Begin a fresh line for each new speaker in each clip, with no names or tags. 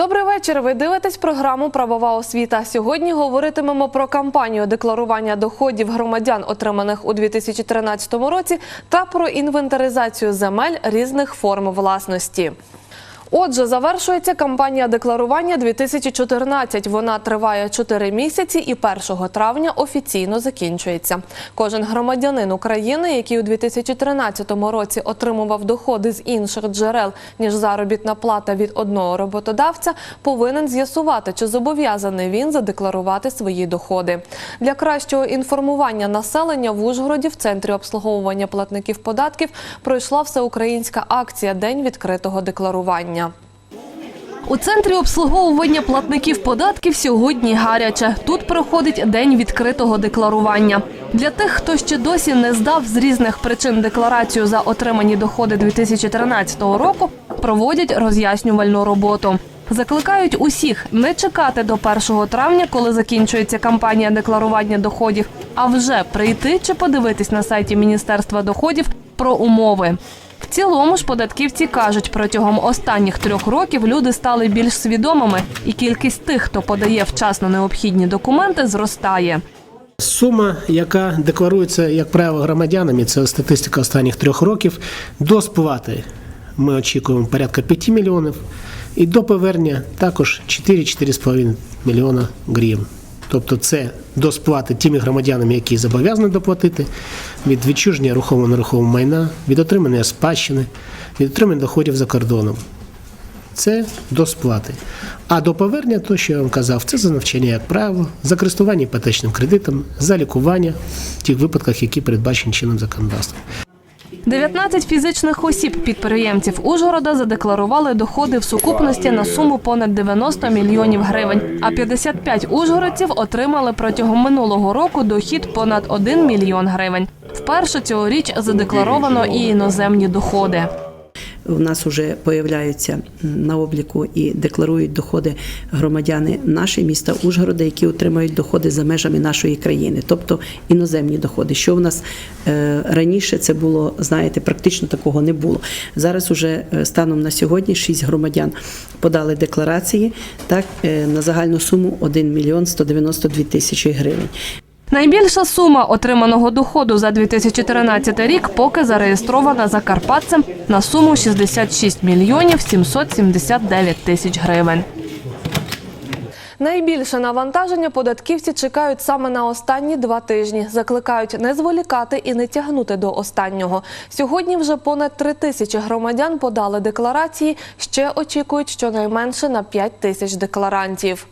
Добрий вечір. Ви дивитесь програму Правова освіта. Сьогодні говоритимемо про кампанію декларування доходів громадян, отриманих у 2013 році, та про інвентаризацію земель різних форм власності. Отже, завершується кампанія декларування 2014. Вона триває 4 місяці і 1 травня офіційно закінчується. Кожен громадянин України, який у 2013 році отримував доходи з інших джерел ніж заробітна плата від одного роботодавця, повинен з'ясувати, чи зобов'язаний він задекларувати свої доходи. Для кращого інформування населення в Ужгороді в центрі обслуговування платників податків пройшла всеукраїнська акція День відкритого декларування. У центрі обслуговування платників податків сьогодні гаряче. Тут проходить день відкритого декларування. Для тих, хто ще досі не здав з різних причин декларацію за отримані доходи 2013 року, проводять роз'яснювальну роботу. Закликають усіх не чекати до 1 травня, коли закінчується кампанія декларування доходів, а вже прийти чи подивитись на сайті Міністерства доходів про умови. В цілому ж податківці кажуть, протягом останніх трьох років люди стали більш свідомими, і кількість тих, хто подає вчасно необхідні документи, зростає.
Сума, яка декларується, як правило, громадянами, це статистика останніх трьох років. До сплати ми очікуємо порядка 5 мільйонів, і до повернення також 4-4,5 мільйона гривень. Тобто це до сплати тими громадянами, які зобов'язані доплатити, від відчуження рухомого нерухомого майна, від отримання спадщини, від отримання доходів за кордоном. Це до сплати. А до повернення, то, що я вам казав, це за навчання, як правило, за користування іпотечним кредитом, за лікування в тих випадках, які передбачені чинним законодавством.
19 фізичних осіб підприємців Ужгорода задекларували доходи в сукупності на суму понад 90 мільйонів гривень. А 55 ужгородців отримали протягом минулого року дохід понад 1 мільйон гривень. Вперше цьогоріч задекларовано і іноземні доходи.
У нас вже появляються на обліку і декларують доходи громадяни наші міста Ужгорода, які отримають доходи за межами нашої країни, тобто іноземні доходи. Що в нас е, раніше це було, знаєте, практично такого не було. Зараз уже е, станом на сьогодні шість громадян подали декларації так е, на загальну суму 1 мільйон 192 тисячі гривень.
Найбільша сума отриманого доходу за 2013 рік поки зареєстрована закарпатцем на суму 66 мільйонів 779 тисяч гривень. Найбільше навантаження податківці чекають саме на останні два тижні. Закликають не зволікати і не тягнути до останнього. Сьогодні вже понад три тисячі громадян подали декларації. Ще очікують щонайменше на 5 тисяч декларантів.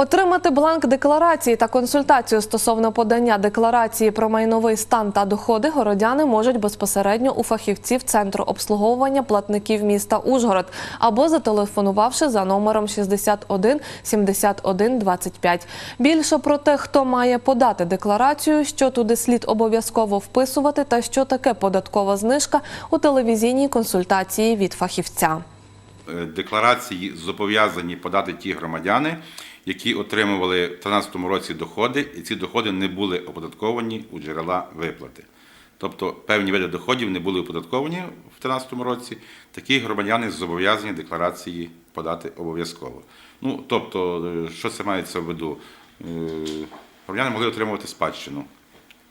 Отримати бланк декларації та консультацію стосовно подання декларації про майновий стан та доходи городяни можуть безпосередньо у фахівців Центру обслуговування платників міста Ужгород або зателефонувавши за номером 61 71 25. Більше про те, хто має подати декларацію, що туди слід обов'язково вписувати та що таке податкова знижка у телевізійній консультації від фахівця.
Е, декларації зобов'язані подати ті громадяни, які отримували в 2013 році доходи, і ці доходи не були оподатковані у джерела виплати. Тобто певні види доходів не були оподатковані в 2013 році. Такі громадяни зобов'язані декларації подати обов'язково. Ну, тобто, е, що це мається в виду? Е, Громадяни могли отримувати спадщину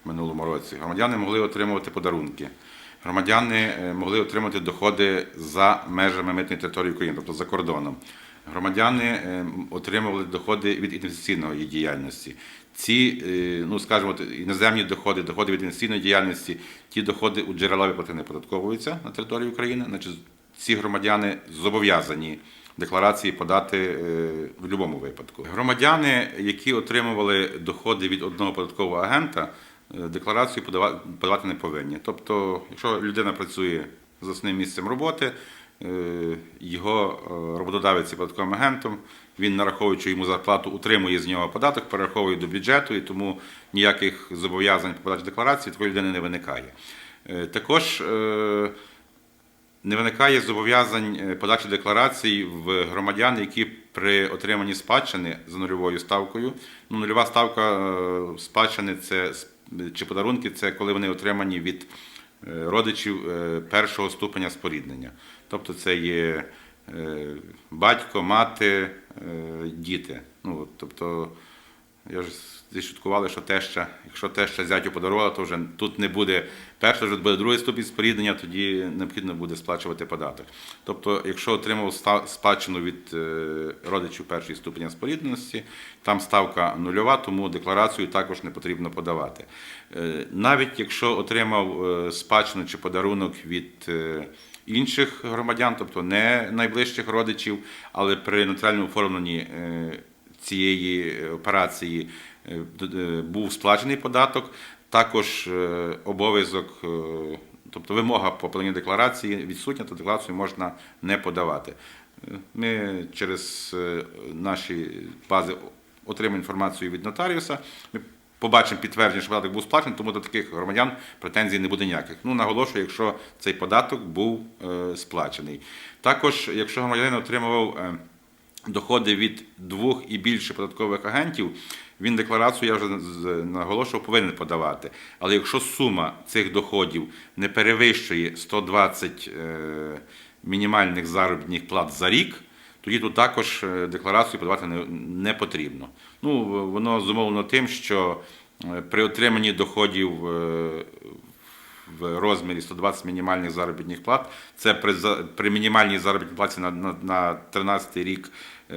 в минулому році. Громадяни могли отримувати подарунки. Громадяни е, могли отримати доходи за межами митної території України, тобто за кордоном. Громадяни е, отримували доходи від інвестиційної діяльності. Ці, е, ну скажімо, іноземні доходи, доходи від інвестиційної діяльності, ті доходи у джерела виплати не податковуються на території України. Значить, ці громадяни зобов'язані декларації подати е, в будь-якому випадку. Громадяни, які отримували доходи від одного податкового агента, декларацію подавати не повинні. Тобто, якщо людина працює за основним місцем роботи, його е, роботодавець є податковим агентом, він нараховуючи йому зарплату, утримує з нього податок, перераховує до бюджету, і тому ніяких зобов'язань по подачі декларації такої людини не виникає. Е, Також е, не виникає зобов'язань е, подачі декларацій в громадян, які при отриманні спадщини за нульовою ставкою. Ну, нульова ставка е, спадщини це чи подарунки це коли вони отримані від е, родичів е, першого ступеня споріднення. Тобто це є е, батько, мати, е, діти. Ну, тобто, я ж зішуткували, що теща, якщо теща зятю подарувала, то вже тут не буде перший, вже буде другий ступінь споріднення, тоді необхідно буде сплачувати податок. Тобто, якщо отримав спадщину від е, родичів першої ступеня спорідненості, там ставка нульова, тому декларацію також не потрібно подавати. Навіть якщо отримав спадщину чи подарунок від інших громадян, тобто не найближчих родичів, але при нотаріальному оформленні е, цієї операції е, д- е, був сплачений податок. Також обов'язок, тобто вимога по поданню декларації відсутня, то декларацію можна не подавати. Ми через наші бази отримаємо інформацію від нотаріуса. Ми побачимо підтвердження, що податок був сплачений, тому до таких громадян претензій не буде ніяких. Ну, наголошую, якщо цей податок був е, сплачений. Також, якщо громадянин отримував е, доходи від двох і більше податкових агентів, він декларацію, я вже наголошував, повинен подавати. Але якщо сума цих доходів не перевищує 120 е, мінімальних заробітних плат за рік, тоді тут також е, декларацію подавати не, потрібно. Ну, воно зумовлено тим, що е, при отриманні доходів е, в розмірі 120 мінімальних заробітних плат. Це при, при мінімальній заробітній платі на, на, на 13 рік е,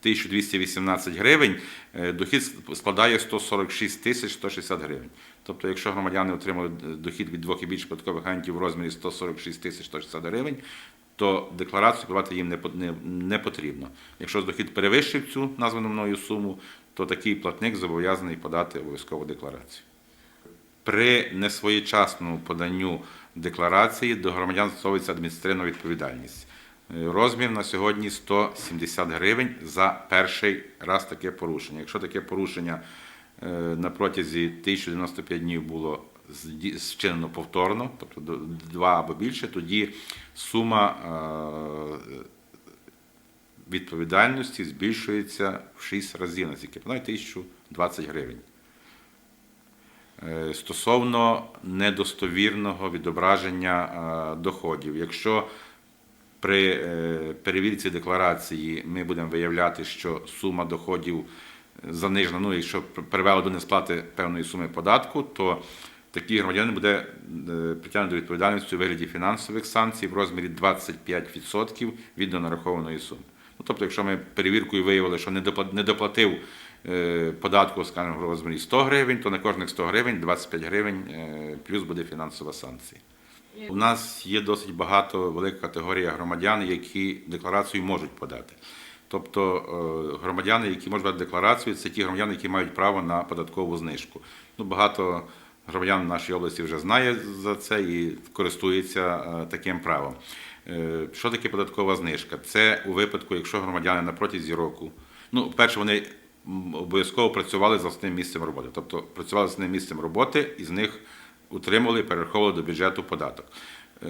1218 гривень, дохід складає 146 тисяч 160 гривень. Тобто, якщо громадяни отримали дохід від двох і більше податкових агентів в розмірі 146 тисяч 160 гривень, то декларацію подавати їм не, по- не, не потрібно. Якщо дохід перевищив цю названу мною суму, то такий платник зобов'язаний подати обов'язкову декларацію. При несвоєчасному поданню декларації до громадян застосовується адміністративна відповідальність. Е, Розмір на сьогодні 170 гривень за перший раз таке порушення. Якщо таке порушення е, на протязі 1095 днів було зчинено повторно, тобто два або більше, тоді сума е, відповідальності збільшується в 6 разів, наскільки я пам'ятаю, 1020 гривень. Стосовно недостовірного відображення доходів, якщо при е, перевірці декларації ми будемо виявляти, що сума доходів занижена, ну якщо пр- привела до несплати певної суми податку, то такий громадянин буде е, притягнений до відповідальності у вигляді фінансових санкцій в розмірі 25% від донарахованої суми. Ну, тобто, якщо ми перевіркою виявили, що не допла- доплатив е, податку, скажімо, в розмірі 100 гривень, то на кожних 100 гривень 25 гривень е, плюс буде фінансова санкція. У нас є досить багато велика категорія громадян, які декларацію можуть подати. Тобто е, громадяни, які можуть подати декларацію, це ті громадяни, які мають право на податкову знижку. Ну, багато громадян в нашій області вже знає за це і користується е, таким правом. Е, Що таке податкова знижка? Це у випадку, якщо громадяни на протязі року, ну, перше, вони обов'язково працювали за основним місцем роботи. Тобто працювали за основним місцем роботи, і з них утримували і перераховували до бюджету податок. Е,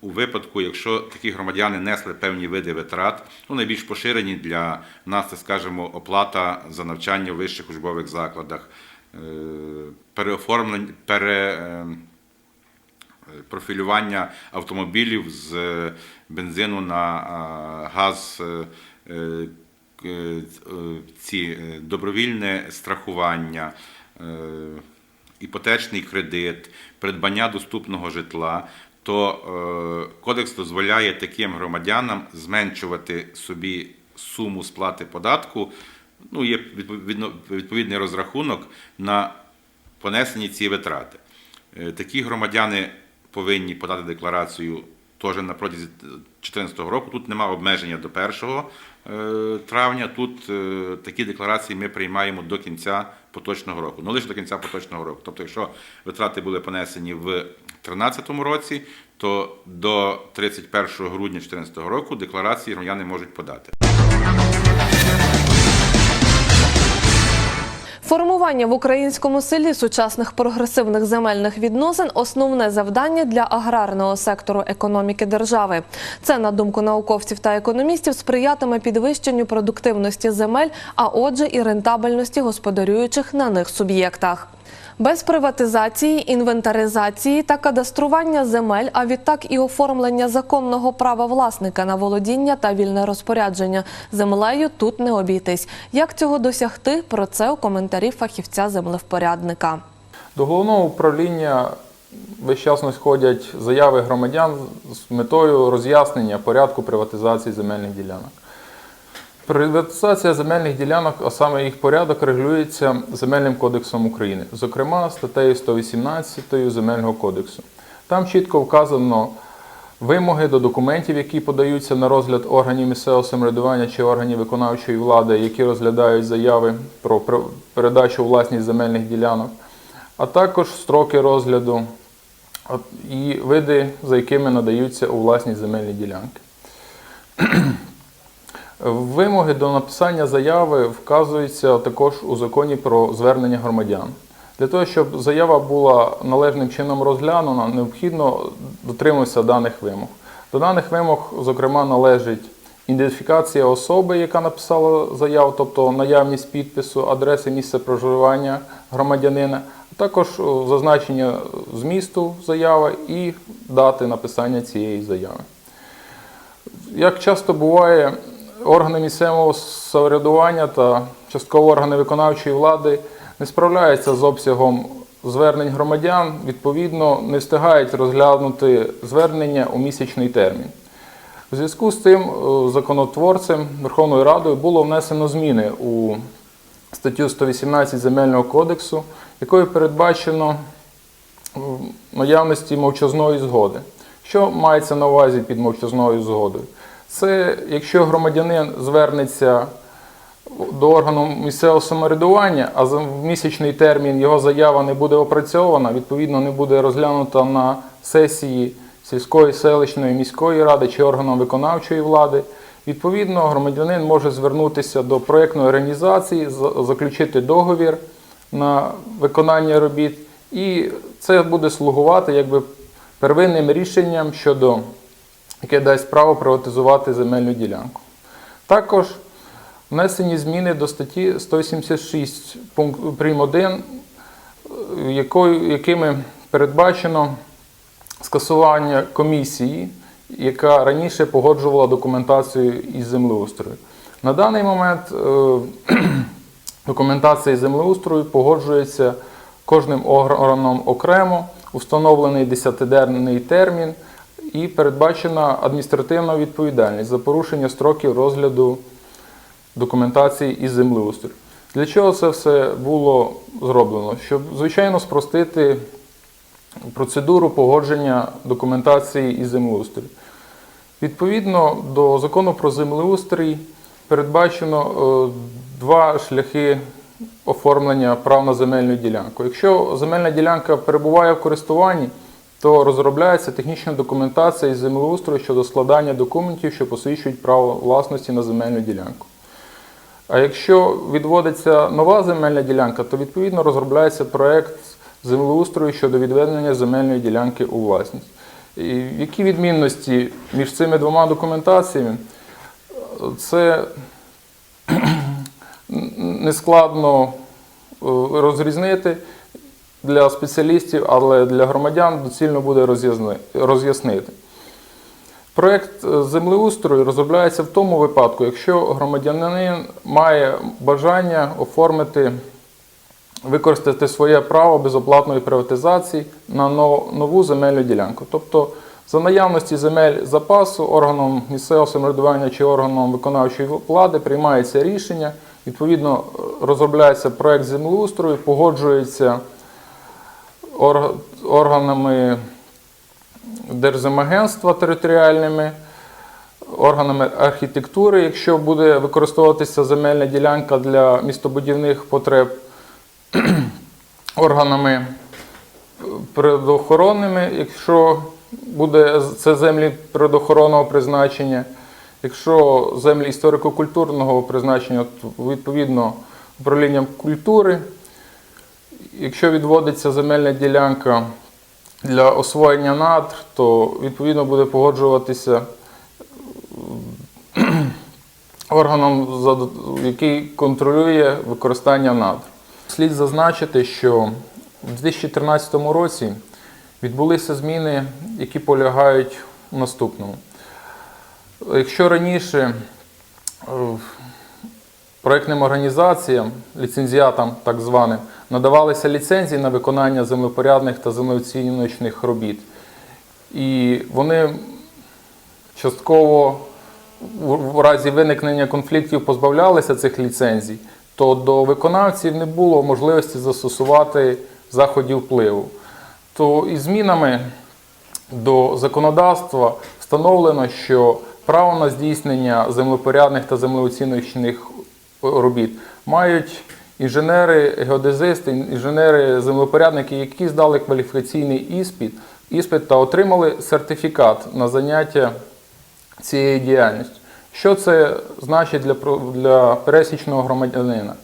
У випадку, якщо такі громадяни несли певні види витрат, ну найбільш поширені для нас, це скажімо, оплата за навчання в вищих учбових закладах, е, переоформлення, пере, е, автомобілів з бензину на газ, ці добровільне страхування, іпотечний кредит, придбання доступного житла, то е, кодекс дозволяє таким громадянам зменшувати собі суму сплати податку. Ну, є відповідний розрахунок на понесені ці витрати. Е, Такі громадяни повинні подати декларацію теж на протязі 2014 року. Тут немає обмеження до 1 е, травня. Тут е, такі декларації ми приймаємо до кінця поточного року. Ну лише до кінця поточного року. Тобто, якщо витрати були понесені в 2013 році, то до 31 грудня 2014 року декларації громадяни можуть подати.
Формування в українському селі сучасних прогресивних земельних відносин основне завдання для аграрного сектору економіки держави. Це, на думку науковців та економістів, сприятиме підвищенню продуктивності земель, а отже, і рентабельності господарюючих на них суб'єктах. Без приватизації, інвентаризації та кадастрування земель, а відтак і оформлення законного права власника на володіння та вільне розпорядження землею тут не обійтись. Як цього досягти? Про це у коментарі фахівця землевпорядника.
До головного управління весь час надходять заяви громадян з метою роз'яснення порядку приватизації земельних ділянок. Приватизація земельних ділянок, а саме їх порядок, регулюється Земельним кодексом України, зокрема статтею 118 Земельного кодексу. Там чітко вказано вимоги до документів, які подаються на розгляд органів місцевого самоврядування чи органів виконавчої влади, які розглядають заяви про передачу власність земельних ділянок, а також строки розгляду і види, за якими надаються у власність земельні ділянки. Вимоги до написання заяви вказуються також у законі про звернення громадян. Для того, щоб заява була належним чином розглянена, необхідно дотримуватися даних вимог. До даних вимог, зокрема, належить ідентифікація особи, яка написала заяву, тобто наявність підпису, адреси місця проживання громадянина, а також зазначення змісту заяви і дати написання цієї заяви. Як часто буває, органи місцевого самоврядування та частково органи виконавчої влади не справляються з обсягом звернень громадян, відповідно, не встигають розглянути звернення у місячний термін. У зв'язку з цим е, законотворцем Верховною Радою було внесено зміни у статтю 118 Земельного кодексу, якою передбачено наявності мовчазної згоди. Що мається на увазі під мовчазною згодою? Це якщо громадянин звернеться до органу місцевого самоврядування, а в місячний термін його заява не буде опрацьована, відповідно не буде розглянута на сесії сільської, селищної, міської ради чи органом виконавчої влади. Відповідно, громадянин може звернутися до проєктної організації, заключити договір на виконання робіт, і це буде слугувати якби первинним рішенням щодо яке дасть право приватизувати земельну ділянку. Також внесені зміни до статті 176 пункт прим. 1, е, якими передбачено скасування комісії, яка раніше погоджувала документацію із землеустрою. На даний момент е, документація із землеустрою погоджується кожним органом окремо, установлений 10-денний термін і передбачена адміністративна відповідальність за порушення строків розгляду документації із землеустрою. Для чого це все було зроблено? Щоб, звичайно, спростити процедуру погодження документації із землеустрою. Відповідно до закону про землеустрій передбачено е, два шляхи оформлення прав на земельну ділянку. Якщо земельна ділянка перебуває в користуванні, то розробляється технічна документація із землеустрою щодо складання документів, що посвідчують право власності на земельну ділянку. А якщо відводиться нова земельна ділянка, то відповідно розробляється проект землеустрою щодо відведення земельної ділянки у власність. І які відмінності між цими двома документаціями? Це нескладно е, розрізнити для спеціалістів, але для громадян доцільно буде роз'яснити. Проєкт е, землеустрою розробляється в тому випадку, якщо громадянин має бажання оформити, використати своє право безоплатної приватизації на нову земельну ділянку. Тобто, за наявності земель запасу органом місцевого самоврядування чи органом виконавчої влади приймається рішення, відповідно е, розробляється проєкт землеустрою, погоджується органами Держземагентства територіальними, органами архітектури, якщо буде використовуватися земельна ділянка для містобудівних потреб, органами природоохоронними, якщо буде це землі природоохоронного призначення, якщо землі історико-культурного призначення, то відповідно управлінням культури. Якщо відводиться земельна ділянка для освоєння надр, то відповідно буде погоджуватися органом, який контролює використання надр. Слід зазначити, що У 2013 році відбулися зміни, які полягають у наступному. Якщо раніше е, проектним організаціям, ліцензіатам так званим, надавалися ліцензії на виконання землепорядних та землеоцінювачних робіт. І вони частково в разі виникнення конфліктів позбавлялися цих ліцензій, то до виконавців не було можливості застосувати заходів впливу. То із змінами до законодавства встановлено, що право на здійснення землепорядних та землеоціночних робіт мають інженери, геодезисти, інженери, землепорядники, які здали кваліфікаційний іспит, іспит та отримали сертифікат на заняття цією діяльністю. Що це значить для, для пересічного громадянина?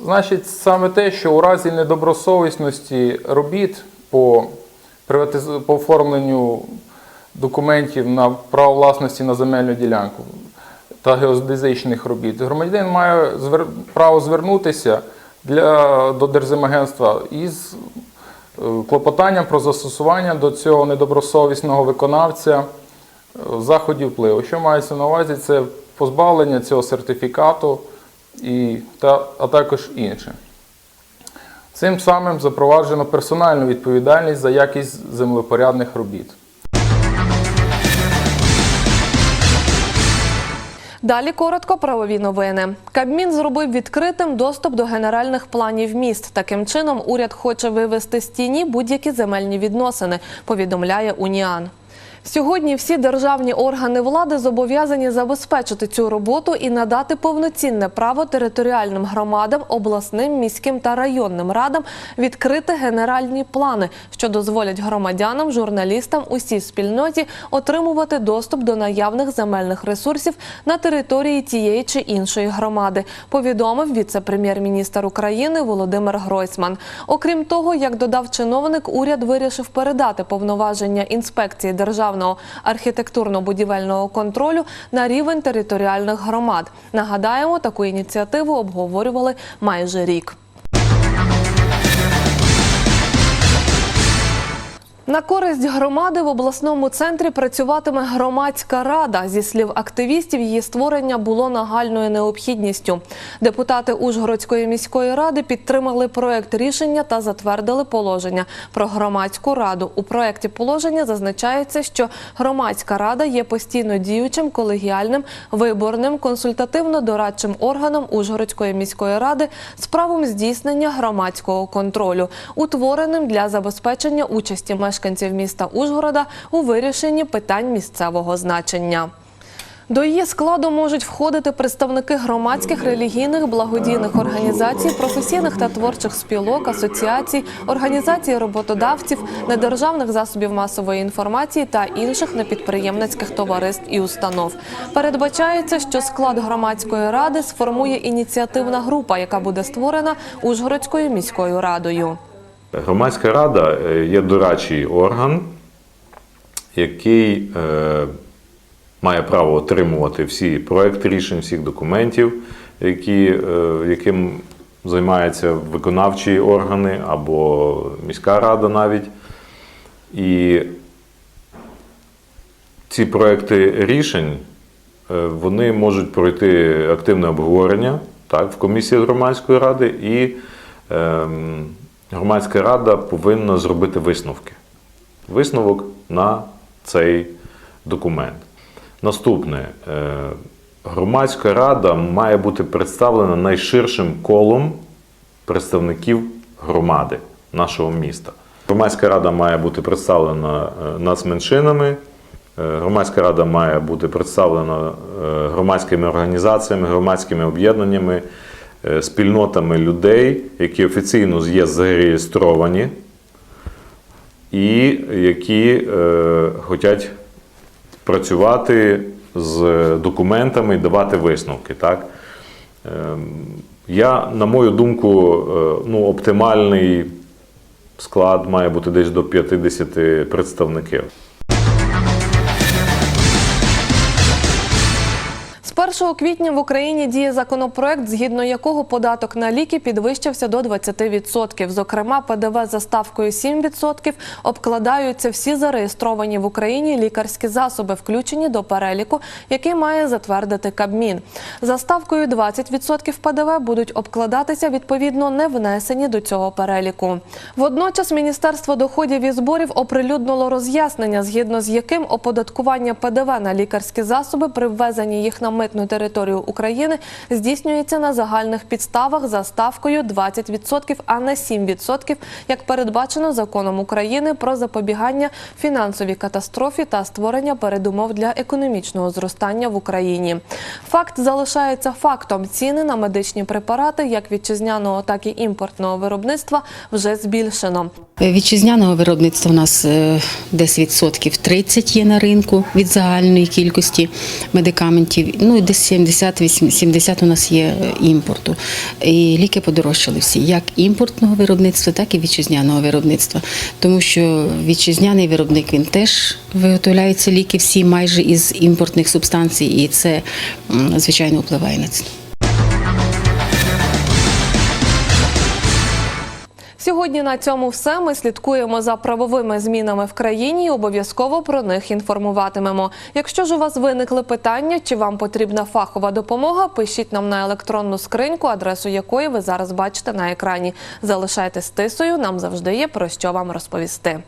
Значить саме те, що у разі недобросовісності робіт по, приватиз... по оформленню документів на право власності на земельну ділянку та геодезичних робіт, громадянин має звер... право звернутися для... до Держземагентства із е, клопотанням про застосування до цього недобросовісного виконавця заходів впливу. Що мається на увазі, це позбавлення цього сертифікату, і, та, а також інше. Цим самим запроваджено персональну відповідальність за якість землепорядних робіт.
Далі коротко правові новини. Кабмін зробив відкритим доступ до генеральних планів міст. Таким чином, уряд хоче вивести з тіні будь-які земельні відносини. Повідомляє Уніан. Сьогодні всі державні органи влади зобов'язані забезпечити цю роботу і надати повноцінне право територіальним громадам, обласним, міським та районним радам відкрити генеральні плани, що дозволять громадянам, журналістам, усій спільноті отримувати доступ до наявних земельних ресурсів на території тієї чи іншої громади. Повідомив віце-прем'єр-міністр України Володимир Гройсман. Окрім того, як додав чиновник, уряд вирішив передати повноваження інспекції державного архітектурно-будівельного контролю на рівень територіальних громад. Нагадаємо, таку ініціативу обговорювали майже рік. На користь громади в обласному центрі працюватиме громадська рада. Зі слів активістів, її створення було нагальною необхідністю. Депутати Ужгородської міської ради підтримали проект рішення та затвердили положення про громадську раду. У проекті положення зазначається, що громадська рада є постійно діючим, колегіальним, виборним, консультативно-дорадчим органом Ужгородської міської ради з правом здійснення громадського контролю, утвореним для забезпечення участі мешканців міста Ужгорода у вирішенні питань місцевого значення. До її складу можуть входити представники громадських, релігійних, благодійних організацій, професійних та творчих спілок, асоціацій, організацій роботодавців, недержавних засобів масової інформації та інших непідприємницьких товариств і установ. Передбачається, що склад громадської ради сформує ініціативна група, яка буде створена Ужгородською міською радою.
Громадська рада е, є дорадчий орган, який е, має право отримувати всі проекти рішень, всіх документів, які, е, яким займаються виконавчі органи або міська рада навіть. І ці проекти рішень вони можуть пройти активне обговорення так, в комісії громадської ради, і ем, громадська рада повинна зробити висновки. Висновок на цей документ. Наступне. Е, Громадська рада має бути представлена найширшим колом представників громади нашого міста. Громадська рада має бути представлена е, нацменшинами. Е, Громадська рада має бути представлена громадськими організаціями, громадськими об'єднаннями, спільнотами людей, які офіційно є зареєстровані і які е, хочуть працювати з документами і давати висновки. Так? Ем, Я, на мою думку, е, ну, оптимальний склад має бути десь до 50 представників.
З З 1 квітня в Україні діє законопроект, згідно якого податок на ліки підвищився до 20%. Зокрема, ПДВ за ставкою 7% обкладаються всі зареєстровані в Україні лікарські засоби, включені до переліку, який має затвердити Кабмін. За ставкою 20% ПДВ будуть обкладатися відповідно не внесені до цього переліку. Водночас Міністерство доходів і зборів оприлюднило роз'яснення, згідно з яким оподаткування ПДВ на лікарські засоби при ввезенні їх на митну територію України здійснюється на загальних підставах за ставкою 20%, а не 7%, як передбачено законом України про запобігання фінансовій катастрофі та створення передумов для економічного зростання в Україні. Факт залишається фактом. Ціни на медичні препарати, як вітчизняного, так і імпортного виробництва, вже збільшено.
Вітчизняного виробництва у нас е, десь відсотків 30 є на ринку від загальної кількості медикаментів. Ну і десь 70-70 у нас є е, імпорту. І ліки подорожчали всі, як імпортного виробництва, так і вітчизняного виробництва. Тому що вітчизняний виробник він теж виготовляється ліки всі майже із імпортних субстанцій, і це звичайно впливає на ціну.
Сьогодні на цьому все. Ми слідкуємо за правовими змінами в країні і обов'язково про них інформуватимемо. Якщо ж у вас виникли питання, чи вам потрібна фахова допомога, пишіть нам на електронну скриньку, адресу якої ви зараз бачите на екрані. Залишайтесь тисою, нам завжди є про що вам розповісти.